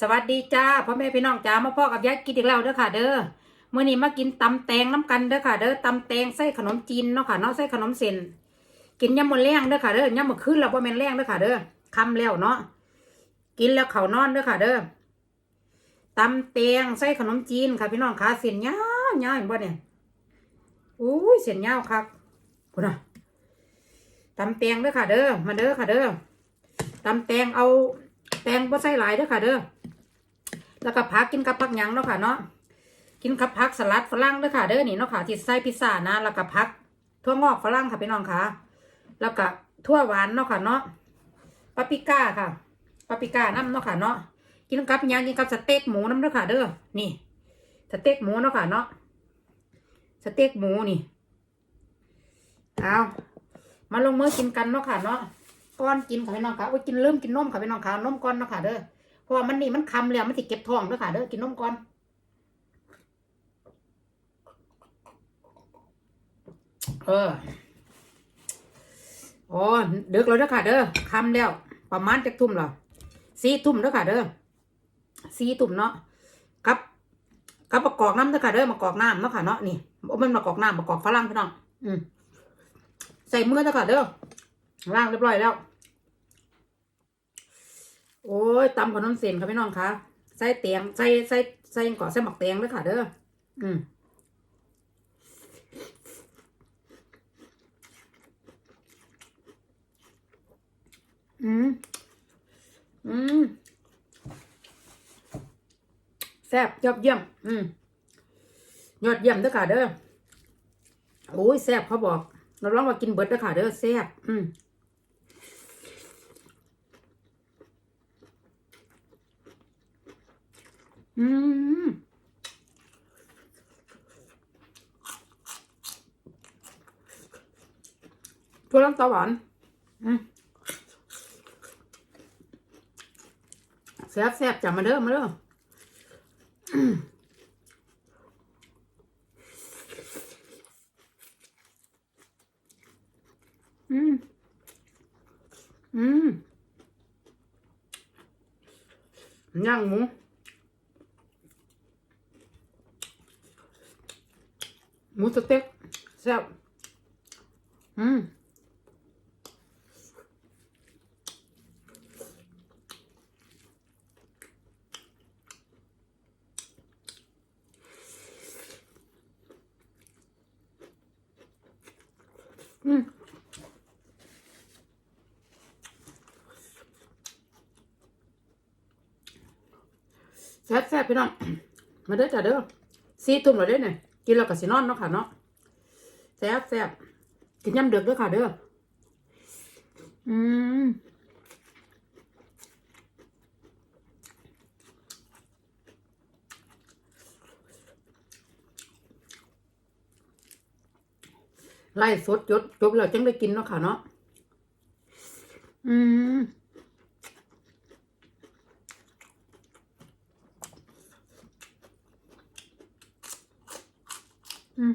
สวัสดีจ้าพ่อแม่พี่น้องจ้ามาพ่อกับยายกินอีกแล้วเด้อค่ะ เด้อเมื่อนี้มากินตำแตงน้ำกันเด้อค่ะ เด้อตำแตงใส่ขนมจีนเนาะค่ะเนาะใส่ขนมเส้นกินยำมะแรงเด้อค่ะเด้อยำมะขึ้นแล้วพ่อแม่นแรงเด้อค่ะ เด้อคำแล้วเนาะกินแล้วเขานอนเด้อค่ะ เด้อตำแตงใส่ขนมจีนค่ะ พี่น้องขาเส้นยาวยาวเห็นบ่เนี่ยอุ้ยเส้นยาวครับคุณน่ะตำแตงเด้อค่ะ เด้อมาเด้อค่ะ เด้อตำแตงเอาแตงบ่ใส่หลายเด้อค่ะ เด้อ แล้วก็ผักกินกับผักยังเนาะค่ะเนาะกินกับผักสลัดฝรั่งเด้อค่ะเด้อนี่เนาะค่ะที่ใส่พิซซ่านะแล้วก็ผักทั่วงอกฝรั่งค่ะพี่น้องค่ะ แล้วก็ทั่วหวานเนาะค่ะเนาะปาปริก้าค่ะปาปริก้าน้ำเนาะค่ะเนาะกินกับยังกินกับสเต็กหมูน้ำเด้อค่ะเด้อนี่สเต็กหมูเนาะค่ะเนาะสเต็กหมูนี่เอามาลงมือกินกันเนาะค่ะเนาะก้อนกินค่ะพี่น้องค่ะโอ้ยกินเริ่มกินนมค่ะพี่น้องค่ะนมก้อนเนาะค่ะเด้อ พราะว่ามันนี่มันคำแล้วมันสิเก็บท้องด้อค่ะเด้อกินนมก้อนเออโอ้เดึกแล้วเด้อค่ะ เด้อคำแล้ว ประมาณจะทุ่มแล้วสี่ทุ่มเด้อค่ะ เด้อสี่ทุ่มเนาะกับกับประกอบน้ำเด้อค่ะเด้อมากอกน้ำเนาะค่ะเนาะนี่มันมากอกน้ำมากอกฝรั่งพี่น้องอืมใส่มือเด้อค่ะเด้อล้างเรียบร้อยแล้ว โอ้ยตำขนมเส้นค่ะพี่น้องคะใส่เตียงใส่ใส่ใส่ก่อใส่หมักเตียงด้วยค่ะ เด้ออืมอืมอืมแซ่บยอดเยี่ยมอืมยอดเยี่ยมเด้อค่ะเด้อโอ้ยแซ่บเขาบอกเราลองมากินเบิร์ดเด้อค่ะเด้อแซ่บอืม อืมถั่วลังตาหวานอืมแซ่บแซ่บจับมาเด้อมาเด้ออืม อืมย่างหมู หมูสเต็กแซ่บอืมอืมแซ่บแซ่บพี่น้อง มาเด้อจ้าเด้อสี่ทุ่มแล้วเด้เนี่ย กินแล้วก็สินอนเนาะค่ะเนาะแซ่บแซ่บกินยำเดือกด้วยค่ะเด้ออืมไล่สดจดจบแล้วจังได้กินเนาะค่ะเนาะอืม อืม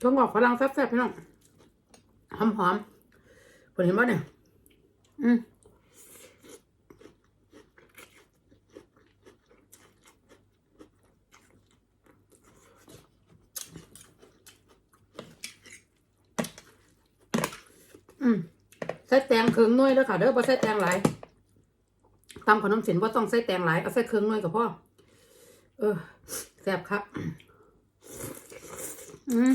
ถั่วงอกฝรั่งแซ่บๆพี่น้องหอมหอมๆคุณเห็นป่ะเนี่ย อืมอืมใส่แตงเครื่องหน้อยแล้วค่ะเด้อบ่ใส่แตงหลาย ตำขนมเส้นว่าต้องใส่แตงหลาย เอาใส่เครื่องน้อยกับพ่อ เออแซ่บครับ อืม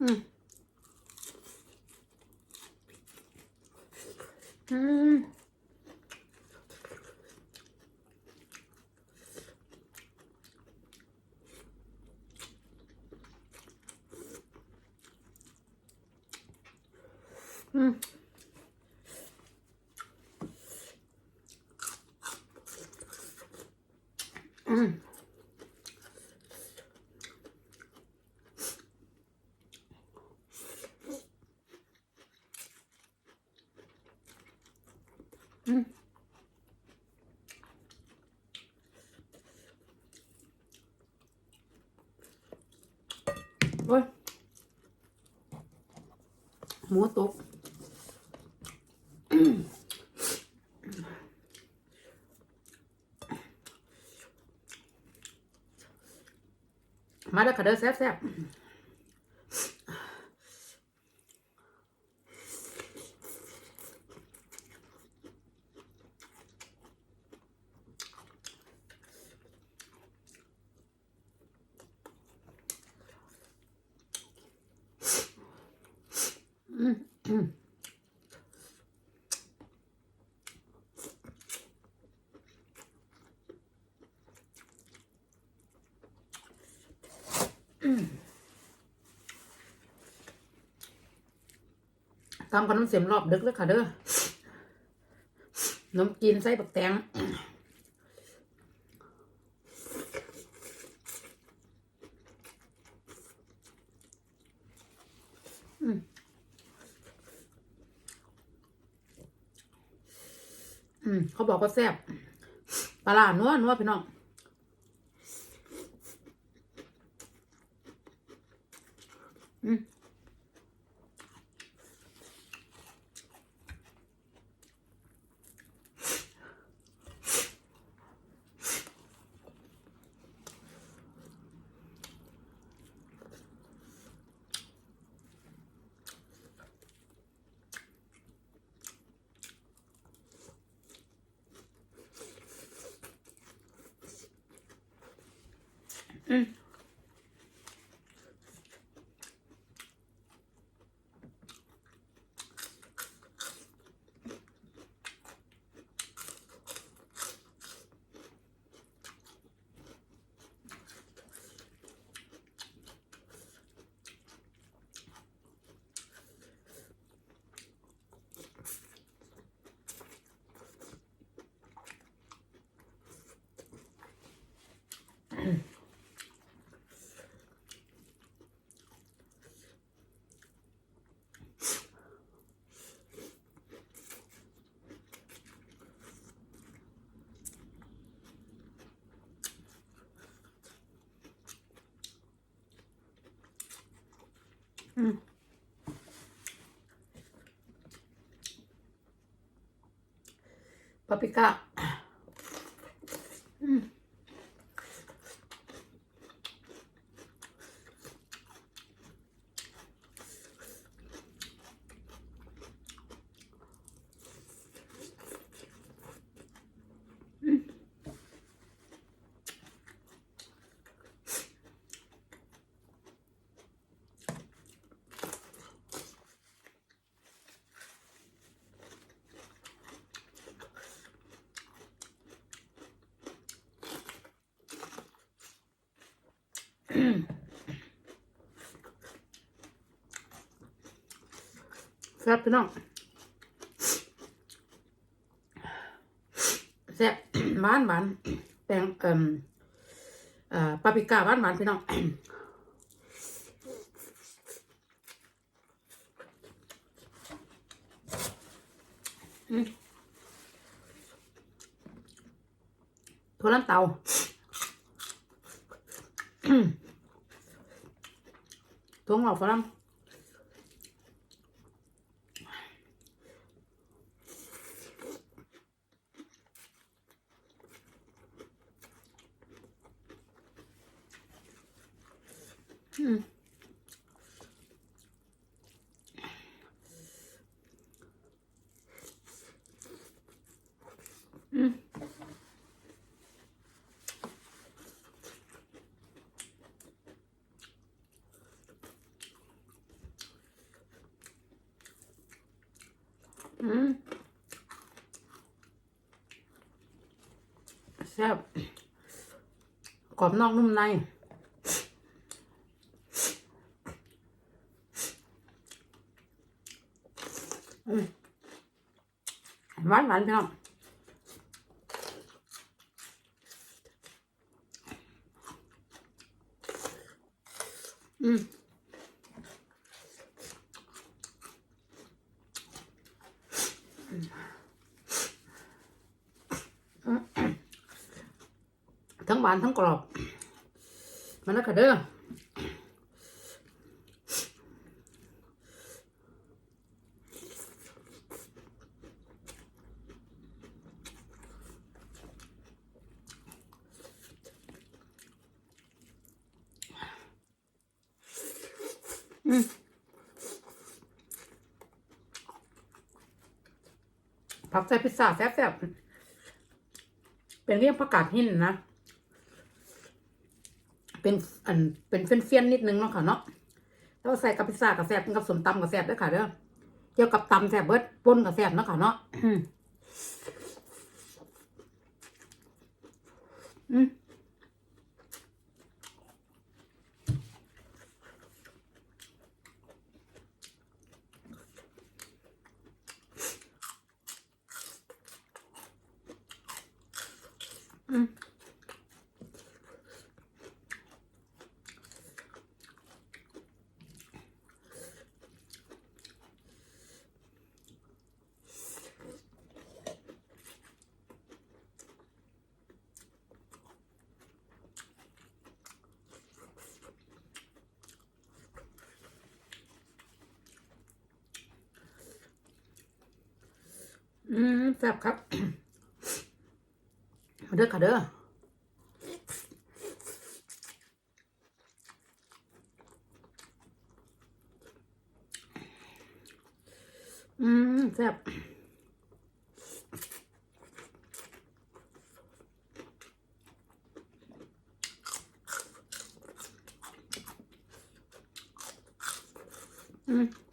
อืมอืมอืม อืม อืม โอ้ยหมูตกมาแล้วค่ะเด้อแซ่บแทำขนมเสียมรอบดึกเลยค่ะเด้อขนมจีนใส่บักแตงอืม อืม เขาบอกว่าแซ่บปลาหนัวนัวพี่น้องอืม อืม ปา แซ่บพี่น้องแซ่บหวานหวานแตงเอ่มอ่อปาปริก้าหวานหวานพี่น้องอืมถั่วลันเตา ถั่วงอกฝรั่งอืมอืม อืม แซ่บกรอบนอกนุ่มใน หวานหวานพี่น้องอืม ทั้งหวานทั้งกรอบ มันนะคะเด้อผักใส่พิซซ่าแซ่บๆเป็นเรื่องประกาศหินนะ เป็นอันเป็นเฟี้ยนๆนิดนึงเนาะค่ะเนาะแล้วใส่กับพิซซ่ากับแซ่บกับสมตำกับแซ่บด้วยค่ะเด้อเกี่ยวกับตำแซ่บเบิดป่นกับแซ่บเนาะค่ะเนาะอืม ซ่บครับมาเด้อค่ะเด้ออืมแซ่บอืม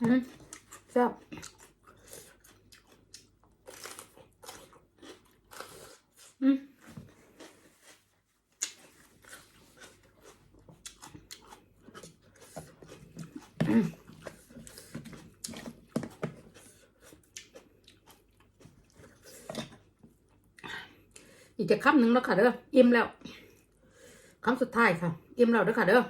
แซ่บอืมอืมอีกจะคำหนึ่งแล้วค่ะเด้ออิ่มแล้วคำสุดท้ายค่ะอิ่มแล้วเด้อค่ะเด้อ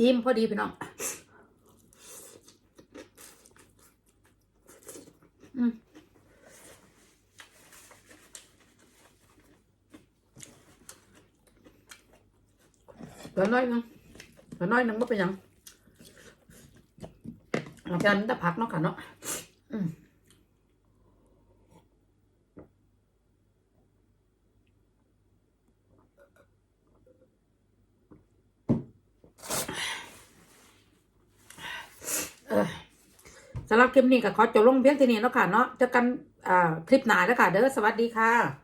อิ่มพอดีพี่น้องอืมเหลือน้อยนึงเหลือน้อยนึงก็เป็นยังหลังจากนั้นจะพักเนาะค่ะเนาะอืมเออ สำหรับคลิปนี้ก็ขอจบลงเพียงเท่านี้เนาะค่ะเนาะเจอกันคลิปหน้าแล้วค่ะเด้อสวัสดีค่ะ